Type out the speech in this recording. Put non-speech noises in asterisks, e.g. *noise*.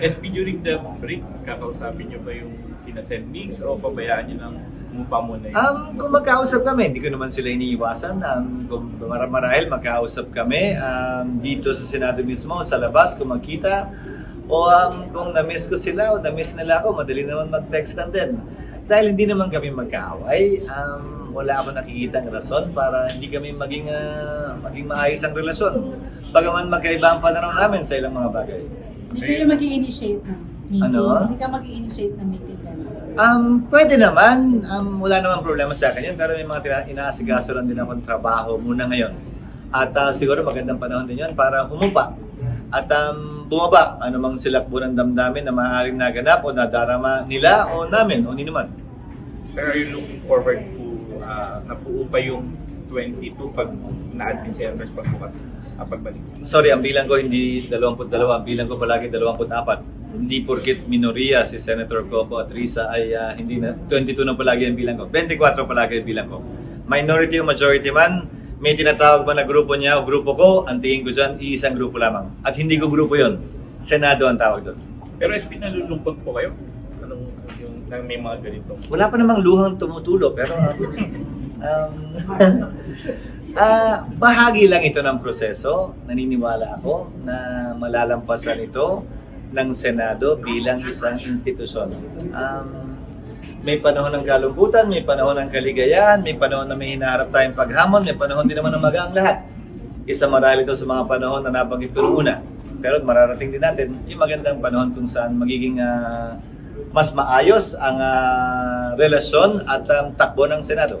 SP during the break, kakausapin niyo ba yung sina Sen Mix o pabayaan niyo ng umupa muna yun? Um, kung magkausap kami, hindi ko naman sila iniiwasan. Um, kung mar- marahil magkausap kami um, dito sa Senado mismo, sa labas, kung magkita. O um, kung na-miss ko sila o na-miss nila ako, madali naman mag-text lang din. Dahil hindi naman kami magkaaway, um, wala ako nakikitang rason para hindi kami maging, ah, maging maayos ang relasyon. Bagaman magkaiba ang pananaw namin sa ilang mga bagay. Hindi kayo mag-i-initiate ng meeting? Ano? Hindi ka mag-i-initiate ng meeting? Um, pwede naman. Um, wala namang problema sa akin yun. Pero may mga tina- inaasikaso lang din akong trabaho muna ngayon. At ah, siguro magandang panahon din yun para humupa. At um, bumaba. Ano mang silakbo ng damdamin na maaaring naganap o nadarama nila o namin o ninuman. Sir, are you looking forward to uh, napuo pa yung 22 pag na-admin senators pagbukas uh, pagbalik? Sorry, ang bilang ko hindi 22. Ang bilang ko palagi 24. Hindi porkit minoriya si Senator Coco at Risa ay ah, hindi na 22 na palagi ang bilang ko. 24 palagi ang bilang ko. Minority o majority man, may tinatawag ba na grupo niya o grupo ko, ang tingin ko dyan, iisang grupo lamang. At hindi ko grupo yon. Senado ang tawag doon. Pero SP, nalulungkot po kayo? Anong yung may mga ganito? Wala pa namang luhang tumutulo, pero um, *laughs* ah, bahagi lang ito ng proseso. Naniniwala ako na malalampasan ito ng Senado bilang isang institusyon. Um, may panahon ng kalungkutan, may panahon ng kaligayahan, may panahon na may hinaharap tayong paghamon, may panahon din naman ng magaang lahat. Isa marahil ito sa mga panahon na nabanggit ko una. Pero mararating din natin yung magandang panahon kung saan magiging ah, mas maayos ang ah, relasyon at ang takbo ng Senado.